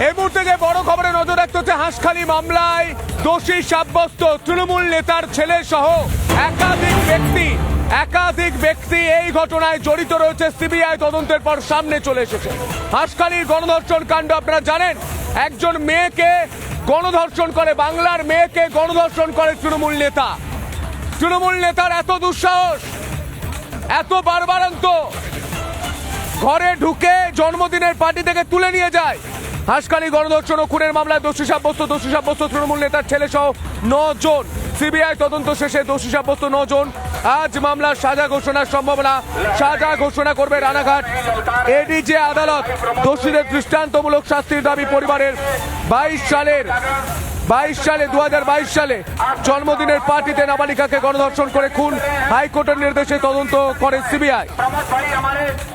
এই মুহূর্তে বড় খবরে নজর রাখতে হচ্ছে হাঁসখালি মামলায় দোষী সাব্যস্ত তৃণমূল নেতার ছেলে সহ একাধিক ব্যক্তি একাধিক ব্যক্তি এই ঘটনায় জড়িত রয়েছে। সিবিআই তদন্তের পর সামনে চলে এসেছে। হাঁসখালির গণধর্ষণ কাণ্ড আপনারা জানেন, একজন মেয়েকে গণধর্ষণ করে, বাংলার মেয়েকে গণধর্ষণ করে তৃণমূল নেতা। তৃণমূল নেতার এত দুঃসাহস, এত বারবারান্ত, ঘরে ঢুকে জন্মদিনের পার্টি থেকে তুলে নিয়ে যায়। হাসখালি গণধর্ষণ ও খুনের মামলায় দোষী সাব্যস্ত দোষী সাব্যস্ত তৃণমূল নেতার ছেলে সহ জন সিবিআই তদন্ত শেষে দোষী সাব্যস্ত জন আজ মামলার সাজা ঘোষণার সম্ভাবনা, সাজা ঘোষণা করবে রানাঘাট। এডিজে আদালত, দোষীদের দৃষ্টান্তমূলক শাস্তির দাবি পরিবারের বাইশ সালের বাইশ সালে দু সালে জন্মদিনের পার্টিতে নাবালিকাকে গণধর্ষণ করে খুন হাইকোর্টের নির্দেশে তদন্ত করে সিবিআই।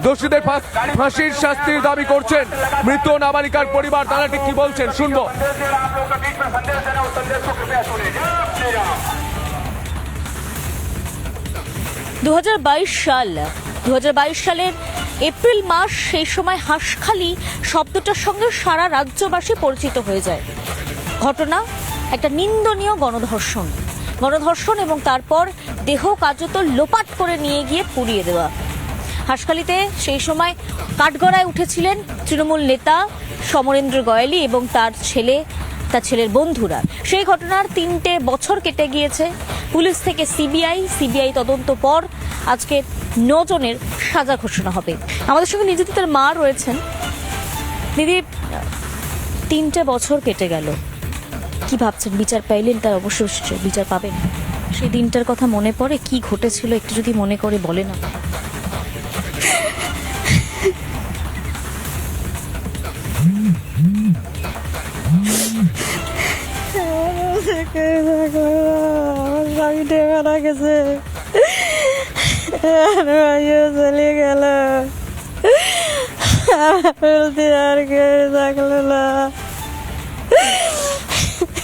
দোষীদের ফাঁসির শাস্তির দাবি করছেন মৃত নাবালিকার পরিবার। তারা ঠিক কি বলছেন? শুনব। দু হাজার বাইশ সাল দু হাজার বাইশ সালের এপ্রিল মাস, সেই সময় হাঁসখালি শব্দটার সঙ্গে সারা রাজ্যবাসী পরিচিত হয়ে যায়। ঘটনা, একটা নিন্দনীয় গণধর্ষণ। গণধর্ষণ এবং তারপর দেহ কার্যত লোপাট করে নিয়ে গিয়ে পুড়িয়ে দেওয়া। হাঁসখালিতে সেই সময় কাঠগড়ায় উঠেছিলেন তৃণমূল নেতা সমরেন্দ্র গয়ালি এবং তার ছেলে, তার ছেলের বন্ধুরা। সেই ঘটনার তিনটে বছর কেটে গিয়েছে। পুলিশ থেকে সিবিআই সিবিআই তদন্ত পর আজকে নজনের সাজা ঘোষণা হবে। আমাদের সঙ্গে নিজেদের মা রয়েছেন। দিদি, তিনটে বছর কেটে গেল। কি ভাবছেন? বিচার পাইলেন তার অবশ্যই বিচার পাবেন। সেই দিনটার কথা মনে পড়ে কি ঘটেছিল একটু যদি মনে করে বলে মারা গেছে। গেল। আর কেউ থাকল না।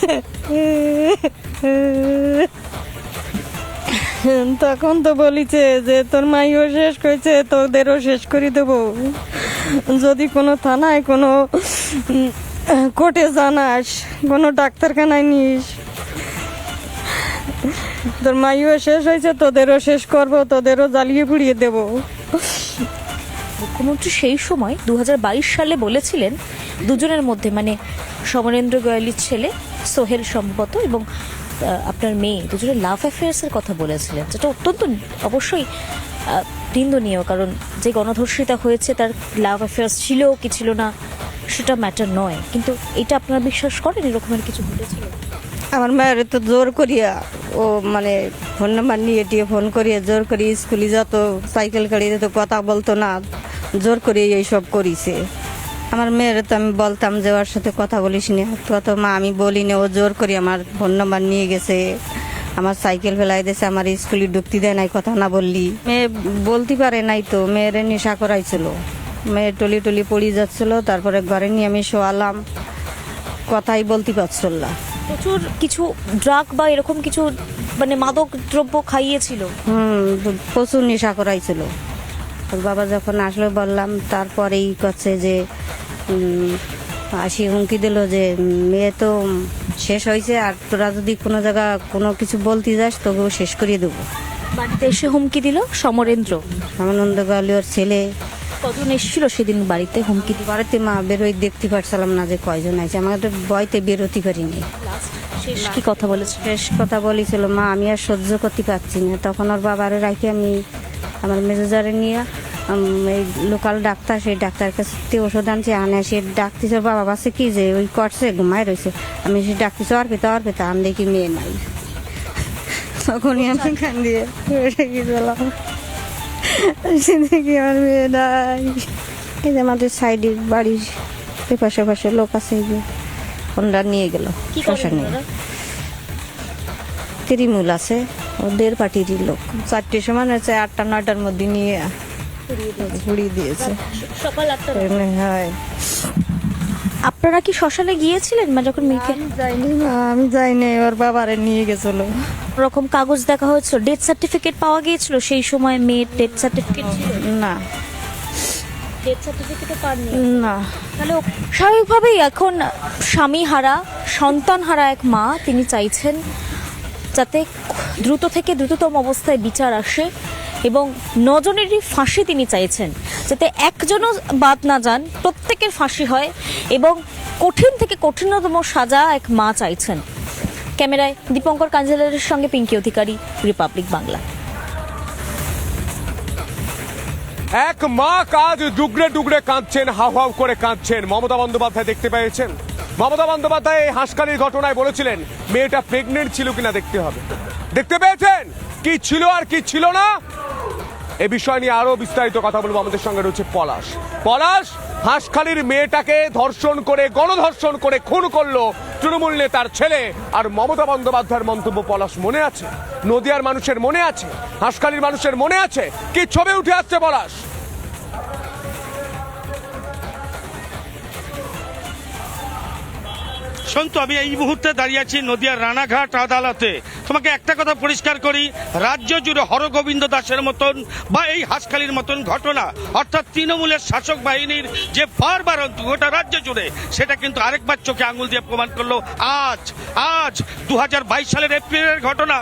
তখন তো বলিছে যে, তোর মাইও শেষ করেছে, তোদেরও শেষ করে দেবো। যদি কোনো থানায় কোনো কোর্টে জানাস, কোনো ডাক্তারখানায় নিস, তোর মাইও শেষ হয়েছে, তোদেরও শেষ করব, তোদেরও জ্বালিয়ে পুড়িয়ে দেবো। মুখ্যমন্ত্রী সেই সময় দু হাজার বাইশ সালে বলেছিলেন, দুজনের মধ্যে মানে সমরেন্দ্র গোয়ালির ছেলে সোহেল সম্ভবত এবং আপনার মেয়ে দুজনের লাভ অ্যাফেয়ার্সের কথা বলেছিলেন, যেটা অত্যন্ত অবশ্যই নিন্দনীয়, কারণ যে গণধর্ষিতা হয়েছে তার লাভ অ্যাফেয়ার্স ছিল কি ছিল না, সেটা ম্যাটার নয়। কিন্তু এটা আপনারা বিশ্বাস করেন এরকমের কিছু ঘটেছিল আমার মায়ের তো জোর করিয়া, ও মানে ফোন নাম্বার নিয়ে দিয়ে ফোন করিয়ে জোর করি স্কুলে যেত সাইকেল গাড়িতে তো কথা বলতো না, জোর করে এইসব করিছে। আমার মেয়ের তো আমি বলতাম যে ওর সাথে কথা বলিস না। তো তো মা আমি বলি না ও জোর করি আমার ফোন নাম্বার নিয়ে গেছে। আমার সাইকেল ফেলাই দিয়েছে আমার স্কুলে ঢুকতে দেয় নাই কথা না বললি। মেয়ে বলতে পারে নাই তো মেয়ের নেশা করাইছিল। মেয়ে টলি টলি পড়ে যাচ্ছিল তারপরে ঘরে নিয়ে আমি শোয়ালাম কথাই বলতে পারছিল না। প্রচুর কিছু ড্রাগ বা এরকম কিছু মানে মাদক দ্রব্য খাইয়েছিল? হুম প্রচুর নেশা করাইছিল। বাবা যখন আসলো বললাম তারপরেই করছে যে আসি হুমকি দিল যে মেয়ে তো শেষ হয়েছে আর তোরা যদি কোনো জায়গা কোনো কিছু বলতে যাস তোকেও শেষ করিয়ে দেবো। বাড়িতে এসে হুমকি দিল সমরেন্দ্র। রামানন্দ গালি ওর ছেলে। কজন এসেছিল সেদিন বাড়িতে হুমকি বাড়িতে মা বেরোই দেখতে পারছিলাম না যে কয়জন আছে আমাকে তো বয়তে বেরোতে পারিনি। শেষ কি কথা বলেছে? শেষ কথা বলেছিল মা আমি আর সহ্য করতে পারছি না। তখন ওর বাবারে রাখি আমি আমার মেজাজারে নিয়ে এই লোকাল ডাক্তার সেই ডাক্তার কাছে ওষুধ আনছে আনে সে ডাকতেছে বাবা বাসে কি যে ওই করছে ঘুমায় রয়েছে। আমি সে ডাকতেছে আর পেতে আর পেতে আন দেখি মেয়ে নাই? তখনই আমি খান দিয়ে উঠে গেছিলাম সে দেখি আমার মেয়ে নাই। এই যে আমাদের সাইডে বাড়ির পাশে পাশে লোক আছে যে ওনারা নিয়ে গেল শ্মশানে ওনারা? তৃণমূল আছে ওদের পার্টির লোক। চারটে সময় হচ্ছে আটটা নয়টার মধ্যে নিয়ে ঘুরিয়ে দিয়েছে। সকাল আটটা হয়। আপনারা কি শ্মশানে গিয়েছিলেন মা যখন মেয়েকে আমি যাইনি। আমি যাইনি ওর বাবারে নিয়ে গেছিল। রকম কাগজ দেখা হয়েছিল ডেথ সার্টিফিকেট পাওয়া গিয়েছিল? সেই সময় মেয়ের ডেথ সার্টিফিকেট ছিল? না। ডেথ সার্টিফিকেটও পাননি। না। তাহলে স্বাভাবিকভাবেই এখন স্বামী হারা সন্তান হারা এক মা তিনি চাইছেন যাতে দ্রুত থেকে দ্রুততম অবস্থায় বিচার আসে। এবং নজনেরই ফাঁসি তিনি চাইছেন, যাতে একজনও বাদ না যান, প্রত্যেকের ফাঁসি হয় এবং কঠিন থেকে কঠিনতম সাজা এক মা চাইছেন। ক্যামেরায় দীপঙ্কর কাঞ্জেলারের সঙ্গে পিঙ্কি অধিকারী, রিপাবলিক বাংলা। এক মা কাজ ডুগড়ে ডুগড়ে কাঁদছেন, হাউ হাউ করে কাঁদছেন। মমতা বন্দ্যোপাধ্যায় দেখতে পেয়েছেন। মমতা বন্দ্যোপাধ্যায় এই হাসকালির ঘটনায় বলেছিলেন, মেয়েটা প্রেগনেন্ট ছিল কিনা দেখতে হবে। দেখতে পেয়েছেন? কি ছিল আর কি ছিল না? এ বিষয় নিয়ে আরও বিস্তারিত কথা বলব। আমাদের সঙ্গে রয়েছে পলাশ। পলাশ, হাঁসখালির মেয়েটাকে ধর্ষণ করে, গণধর্ষণ করে খুন করল তৃণমূল নেতার ছেলে। আর মমতা বন্দ্যোপাধ্যায়ের মন্তব্য পলাশ মনে আছে? নদিয়ার মানুষের মনে আছে? হাঁসখালির মানুষের মনে আছে? কি ছবি উঠে আসছে পলাশ? সন্তু, আমি এই মুহূর্তে দাঁড়িয়ে আছি নদিয়ার রানাঘাট আদালতে। তোমাকে একটা কথা পরিষ্কার করি, রাজ্য জুড়ে হরগোবিন্দ দাসের মতন বা এই হাসখালির মতন ঘটনা, অর্থাৎ তৃণমূলের শাসক বাহিনীর যে বারবার গোটা রাজ্য জুড়ে, সেটা কিন্তু আরেকবার চোখে আঙুল দিয়ে প্রমাণ করল। আজ আজ দু হাজার বাইশ সালের এপ্রিলের ঘটনা।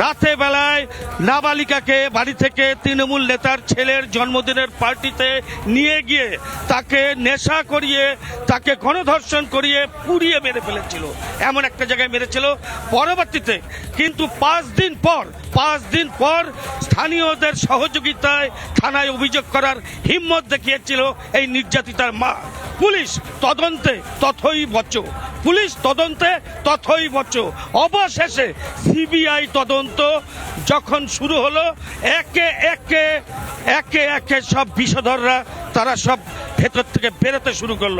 রাতে বেলায় নাবালিকাকে বাড়ি থেকে তৃণমূল নেতার ছেলের জন্মদিনের পার্টিতে নিয়ে গিয়ে তাকে নেশা করিয়ে, তাকে গণধর্ষণ করিয়ে পুড়িয়ে মেরে ফেলেছিল। এমন একটা জায়গায় মেরেছিল পরবর্তীতে। কিন্তু পাঁচ দিন পর, পাঁচ দিন পর স্থানীয়দের সহযোগিতায় থানায় অভিযোগ করার হিম্মত দেখিয়েছিল এই নির্যাতিতার মা। পুলিশ তদন্তে তথই বচ। পুলিশ তদন্তে তথই বচ। অবশেষে সিবিআই তদন্ত যখন শুরু হলো, একে একে একে একে সব বিষধররা, তারা সব ভেতর থেকে বেরোতে শুরু করল।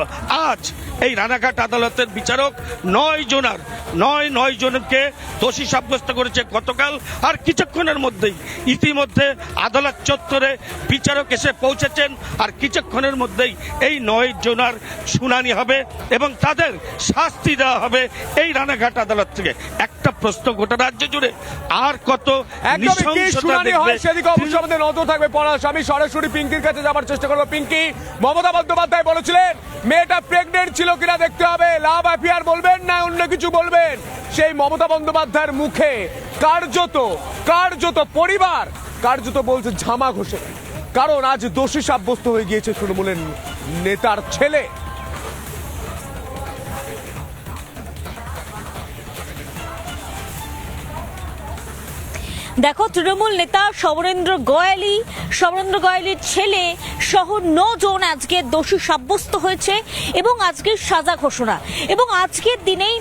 আজ এই রানাঘাট আদালতের বিচারক নয় জনার, নয় নয় জনকে দোষী সাব্যস্ত করেছে গতকাল আর কিছুক্ষণের মধ্যেই। ইতিমধ্যে আদালত চত্বরে বিচারক এসে পৌঁছেছেন আর কিছুক্ষণের মধ্যেই এই নয় জনার শুনানি হবে এবং তাদের শাস্তি দেওয়া হবে এই রানাঘাট আদালত থেকে। একটা প্রশ্ন গোটা রাজ্য জুড়ে। আর কত সেদিকে অবশ্যই আমাদের নজর থাকবে পলাশ। আমি সরাসরি পিঙ্কির কাছে যাবার চেষ্টা করব। পিঙ্কি মমতা বন্দ্যোপাধ্যায় বলেছিলেন মেয়েটা প্রেগনেন্ট ছিল কিনা দেখতে হবে। লাভ অ্যাফেয়ার বলবেন না অন্য কিছু বলবেন? সেই মমতা বন্দ্যোপাধ্যায়ের মুখে কার্যত কার্যত পরিবার কার্যত বলছে ঝামা ঘষে। কারণ আজ দোষী সাব্যস্ত হয়ে গিয়েছে তৃণমূলের নেতার ছেলে। দেখো, তৃণমূল নেতা সমরেন্দ্র গয়ালি সমরেন্দ্র গয়ালির ছেলে সহ নজন আজকে দোষী সাব্যস্ত হয়েছে এবং আজকের সাজা ঘোষণা। এবং আজকের দিনেই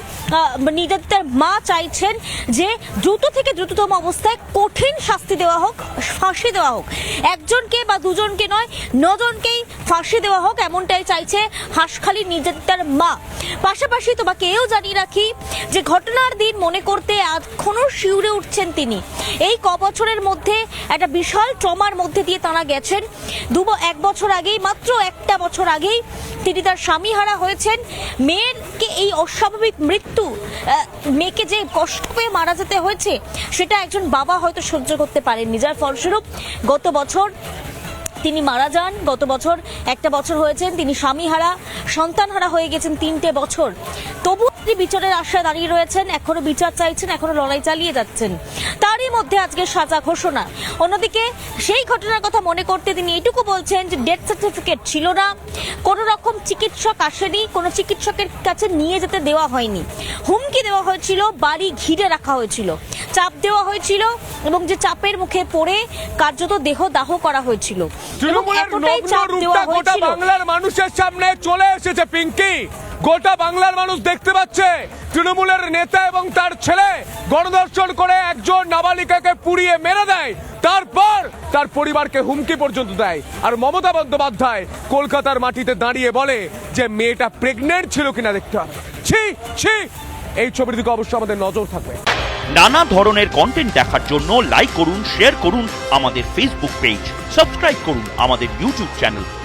নির্যাতিতার মা চাইছেন যে দ্রুত থেকে দ্রুততম অবস্থায় কঠিন শাস্তি দেওয়া হোক, ফাঁসি দেওয়া হোক। একজনকে বা দুজনকে নয়, নজনকেই ফাঁসি দেওয়া হোক, এমনটাই চাইছে হাঁসখালির নির্যাতিতার মা। পাশাপাশি তোমাকে এও জানিয়ে রাখি যে ঘটনার দিন মনে করতে এখনও শিউরে উঠছেন তিনি। এই ক বছরের মধ্যে একটা বিশাল ট্রমার মধ্যে দিয়ে তারা গেছেন। দু এক বছর আগেই, মাত্র একটা বছর আগেই তিনি তার স্বামী হারা হয়েছেন। মেয়েরকে এই অস্বাভাবিক মৃত্যু মেয়েকে যে কষ্ট পেয়ে মারা যেতে হয়েছে, সেটা একজন বাবা হয়তো সহ্য করতে পারেননি। যার ফলস্বরূপ গত বছর তিনি মারা যান। গত বছর একটা বছর হয়েছেন, তিনি স্বামীহারা, সন্তানহারা হয়ে গেছেন তিনটে বছর। তবু তিনি বিচারের আশায় দাঁড়িয়ে রয়েছেন এখনও বিচার চাইছেন এখনও লড়াই চালিয়ে যাচ্ছেন। তারই মধ্যে আজকে সাজা ঘোষণা। অন্যদিকে সেই ঘটনার কথা মনে করতে তিনি এইটুকু বলছেন যে ডেথ সার্টিফিকেট ছিল না। কোনো রকম চিকিৎসক আসেনি কোনো চিকিৎসকের কাছে নিয়ে যেতে দেওয়া হয়নি। হুমকি দেওয়া হয়েছিল বাড়ি ঘিরে রাখা হয়েছিল। চাপ দেওয়া হয়েছিল এবং যে চাপের মুখে পড়ে কার্যত দেহ দাহ করা হয়েছিল। এবং এতটাই চাপ দেওয়া হয়েছিল। বাংলার মানুষের সামনে চলে এসেছে পিঙ্কি। গোটা বাংলার মানুষ দেখতে পাচ্ছে। তৃণমূলের নেতা এবং তার ছেলে গণধর্ষণ করে একজন নাবালিকাকে পুড়িয়ে মেরে দেয়। তারপর তার পরিবারকে হুমকি পর্যন্ত দেয়। আর মমতা বন্দ্যোপাধ্যায় কলকাতার মাটিতে দাঁড়িয়ে বলে যে, মেয়েটা প্রেগনেন্ট ছিল কিনা দেখতে হবে। ছি ছি। এই ছবির দিকে অবশ্যই আমাদের নজর থাকবে। নানা ধরনের কন্টেন্ট দেখার জন্য লাইক করুন শেয়ার করুন আমাদের ফেসবুক পেজ সাবস্ক্রাইব করুন আমাদের ইউটিউব চ্যানেল